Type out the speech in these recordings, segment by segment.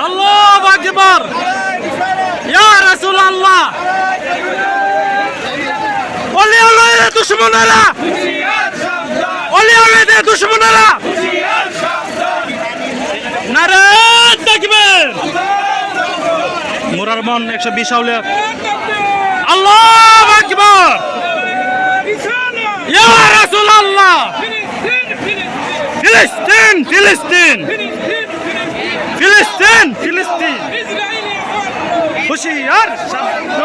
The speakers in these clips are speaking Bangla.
Allahu Akbar Ya Resulallah. Oli Ali'ye düşmanlara Oli Ali'ye düşmanlara নারে দেখবেন মোরার মন একশো বিশ আউলে আল্লাহ আকবর ইয়া রাসূলুল্লাহ ফিলিস্তিন ফিলিস্তিন। ফিলিস্তিন ফিলিস্তিন। হুশিয়ার শব্দ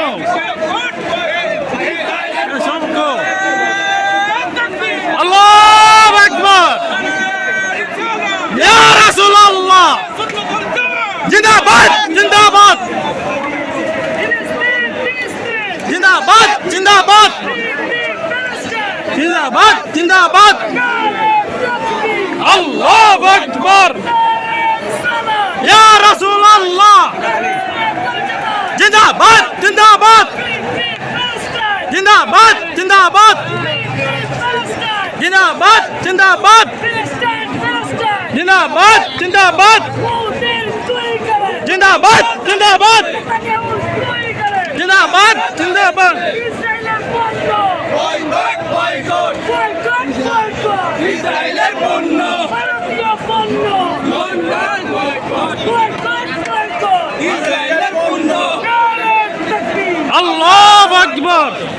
শব্দ আল্লাহু আকবার। ইয়া রাসূলুল্লাহ। জিন্দাবাদ জিন্দাবাদ। জিন্দাবাদ জিন্দাবাদ। জিন্দাবাদ জিন্দাবাদ। আল্লাহু আকবার। ইয়া রাসূলুল্লাহ। জিন্দাবাদ জিন্দাবাদ। জিন্দাবাদ জিন্দাবাদ। জিন্দাবাদ জিন্দাবাদ। জিন্দাবাদ জিন্দাবাদ। জিন্দাবাদ জিন্দাবাদ। জিন্দাবাদ জিন্দাবাদ। ইসরায়েলের পণ্য জিন্দাবাদ